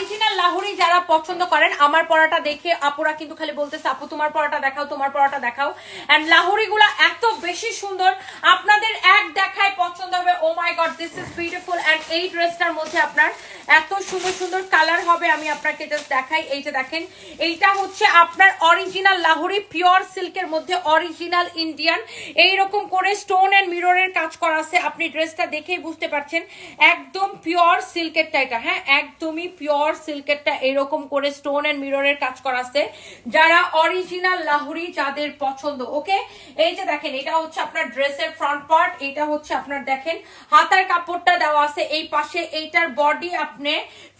Original লাহুরি যারা পছন্দ করেন, আমার পরাটা দেখে আপুরা কিন্তু খালি বলতেছে, আপু, তোমার পরাটা দেখাও, তোমার পরাটা দেখাও। এন্ড লাহোরি গুলা এত বেশি সুন্দর, আপনাদের এক দেখায় পছন্দ হবে। ও my god this is beautiful and এই ড্রেসটার মধ্যে আপনার এত সুন্দর সুন্দর কালার হবে, আমি আপনাকে জাস্ট দেখাই। এই যে দেখেন, এইটা হচ্ছে আপনার অরিজিনাল লাহোরি পিওর সিল্কের মধ্যে অরিজিনাল ইন্ডিয়ান এইরকম করে স্টোন এন্ড মিররের কাজ করা আছে। আপনি ড্রেসটা দেখেই বুঝতে পারছেন, একদম পিওর সিল্কেরটা এটা হ্যাঁ? একদমই পিওর সিল্কেরটা এরকম করে স্টোন এন্ড মিররের কাজ করা আছে। যারা অরিজিনাল লাহোরি, যাদের পছন্দ ওকে এই যে দেখেন, এটা হচ্ছে আপনার ড্রেসের ফ্রন্ট পার্ট এটা হচ্ছে আপনার দেখেন, হাতার কাপড়টা দেওয়া আছে। এই পাশে এইটার বডি আপনি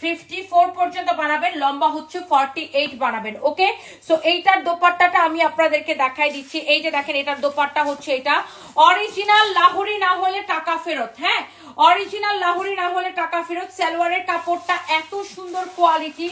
ফিফটি ফোর পর্যন্ত বানাবেন লম্বা হচ্ছে ফর্টি এইট বানাবেন ওকে? সো এইটার দোপাট্টাটা আমি আপনাদেরকে দেখাই দিচ্ছি। এই যে দেখেন, এটার দোপাট্টা হচ্ছে এটা। অরিজিনাল লাহুরি না হলে টাকা ফেরত হ্যাঁ? অরিজিনাল লাহুরি না হলে টাকা ফেরত। সালোয়ারের কাপড়টা এত সুন্দর কোয়ালিটি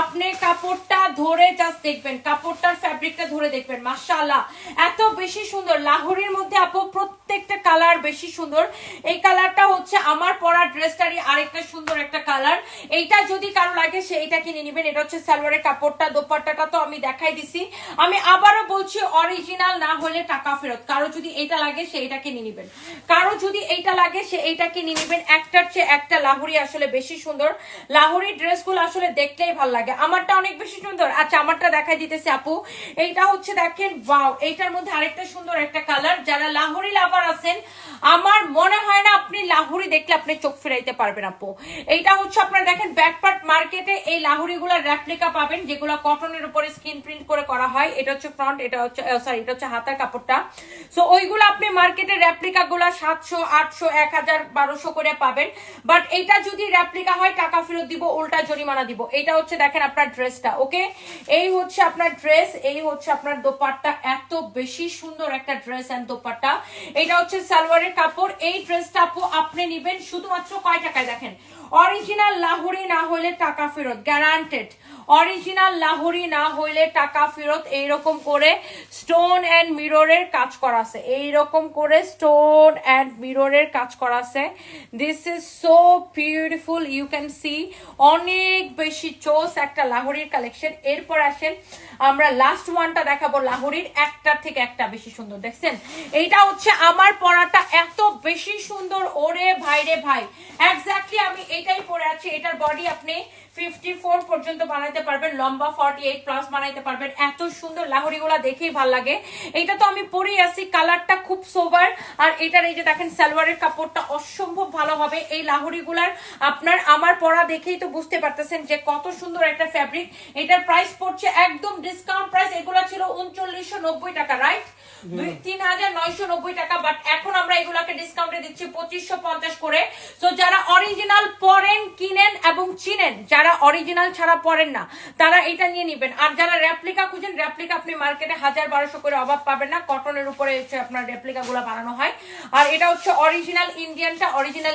আপনি কাপড়টা ধরে জাস্ট দেখবেন, কাপড়টার ফ্যাব্রিকটা ধরে দেখবেন, মাশাআল্লাহ। এত বেশি সুন্দর। লাহুরির মধ্যে আপু প্রত্যেকটা কালার বেশি সুন্দর। এই কালারটা হচ্ছে আমার পরা ড্রেসটারই আরেকটা সুন্দর একটা কালার এইটা যদি কারও লাগে, সে এটা কিনে নেবেন। এটা হচ্ছে সালোয়ারের কাপড়টা, দোপাট্টাটা তো আমি দেখাই দিছি। আমি আবারও বলছি অরিজিনাল না হলে টাকা ফেরত। কারও যদি এটা লাগে, সে এটা কিনে নেবেন। কারও যদি এইটা লাগে, সে এইটা কিনে নেবেন। একটার চেয়ে একটা লাহুরি আসলে বেশি সুন্দর। লাহুরি ড্রেসগুলো আসলে দেখলেই ভালো লাগে। আমারটা অনেক বেশি সুন্দর। আচ্ছা আমারটা দেখাই দিতেছে আপু। এইটা হচ্ছে দেখেন ওয়াও এইটার মধ্যে আরেকটা সুন্দর একটা কালার যারা লাহুরি লাভার আছেন আমার মনে হয় না আপনি লাহুরি দেখলে আপনি চোখ ফেরাইতে পারবেন, আপু। এইটা হচ্ছে আপনারা দেখেন, ব্যাকপার্ট মার্কেটে এই লাহুরি গুলার রেপ্লিকা পাবেন, যেগুলো কটনের উপরে স্ক্রিন প্রিন্ট করে করা হয়। এটা হচ্ছে ফ্রন্ট, এটা হচ্ছে সরি এটা হচ্ছে হাতার কাপড়টা। সো ওইগুলো আপনি মার্কেটে রেপ্লিকা গুলা সাতশো, আটশো, এক হাজার, বারোশো করে পাবেন। বাট এইটা যদি রেপ্লিকা হয়, টাকা ফেরত দিব, উল্টা জরিমানা দিব। এটা হচ্ছে দেখেন আপনার ড্রেসটা, ওকে? এই হচ্ছে আপনার ড্রেস, এই হচ্ছে আপনার দোপাট্টা। এত বেশি সুন্দর একটা ড্রেস এন্ড দোপাট্টা। এটা হচ্ছে সালোয়ারের কাপড়, এই ড্রেসটা আপু আপনি নিবেন শুধুমাত্র কয় টাকায় দেখেন? অরিজিনাল লাহুরি না হলে টাকা ফেরত গ্যারান্টেড অরিজিনাল লাহুরি না হইলে টাকা ফেরত, এইরকম করে স্টোন অ্যান্ড মিররের কাজ করা আছে। এইরকম করে স্টোন অ্যান্ড মিররের কাজ করা আছে। This is so beautiful you can see অনেক বেশি চোস একটা লাহুরির কালেকশন এরপর আসেন, আমরা লাস্ট ওয়ানটা দেখাবো লাহুরির। একটার থেকে একটা বেশি সুন্দর, দেখছেন? এইটা হচ্ছে আমার পরাটা এত বেশি সুন্দর ওরে ভাই রে ভাই। এক্স্যাক্টলি আমি এটাই পরে আছি। এটার বডি আপনি ফিফটি ফোর পর্যন্ত বানাইতে পারবেন লম্বা ফর্টি এইট প্লাস বানাইতে পারবেন। এত সুন্দর লাহরি গুলা দেখেই ভালো লাগে। এটা তো আমি পরেই আছি কালারটা খুব সোবার আর এটার এই যে দেখেন সালোয়ারের কাপড়টা অসম্ভব ভালো হবে। এই লাহরি গুলার আপনার আমার পরা দেখেই তো বুঝতে পারতেছেন যে কত সুন্দর একটা ফ্যাব্রিক এটার প্রাইস পড়ছে একদম ডিসকাউন্ট প্রাইস এগুলা ছিল উনচল্লিশশো নব্বই টাকা রাইট দুই তিন হাজার নয়শো নব্বই টাকা বাট এখন আমরা এগুলাকে ডিসকাউন্টে দিচ্ছি পঁচিশশো পঞ্চাশ করে। তো যারা অরিজিনাল পরেন কিনেন এবং চিনেন, যারা অরিজিনাল ছাড়া পরেন না, তারা এটা নিয়ে নিবেন। আর যারা রেপ্লিকা খুঁজেন রেপ্লিকা আপনি মার্কেটে হাজার বারোশো করে অভাব পাবেন না কটনের উপরে হচ্ছে আপনার রেপ্লিকা গুলা বানানো হয়। আর এটা হচ্ছে অরিজিনাল ইন্ডিয়ানটা অরিজিনাল